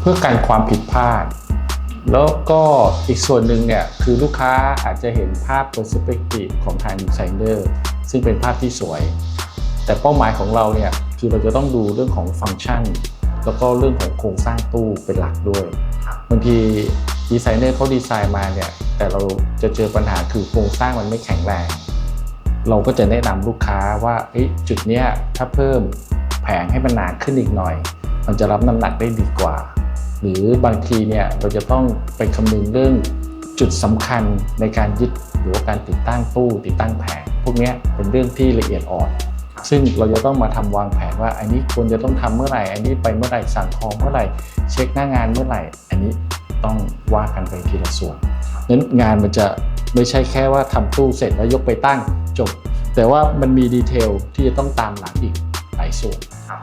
เพื่อกันความผิดพลาด แล้วก็อีกส่วนหนึ่งเนี่ยคือลูกค้าอาจจะเห็นภาพ perspective ของทางดีไซเนอร์ซึ่งเป็นภาพที่สวย แต่เป้าหมายของเราเนี่ยคือเราจะต้องดูเรื่องของฟังก์ชัน แล้วก็เรื่องของโครงสร้างตู้เป็นหลักด้วยบางทีดีไซเนอร์เขาดีไซน์มาเนี่ยแต่เราจะเจอปัญหาคือโครงสร้างมันไม่แข็งแรง เราก็จะแนะนำลูกค้าว่าจุดเนี้ยถ้าเพิ่มแผงให้มันหนาขึ้นอีกหน่อย มันจะรับน้ำหนักได้ดีกว่า หรือบางทีเนี่ยเราจะต้องไปคำนึงเรื่องจุดสำคัญในการยึดหรือว่าการติดตั้งตู้ติดตั้งแผงพวกนี้เป็นเรื่องที่ละเอียดอ่อนซึ่งเราจะต้องมาทำวางแผนว่าอันนี้ควรจะต้องทำเมื่อไหร่ อันนี้ไปเมื่อไหร่สั่งของเมื่อไหร่ เช็คหน้างานเมื่อไหร่ อันนี้ต้องว่ากันไปทีละส่วนนั้นงานมันจะไม่ใช่แค่ว่าทำตู้เสร็จแล้วยกไปตั้งจบ แต่ว่ามันมีดีเทลที่จะต้องตามหลังอีกหลายส่วนครับ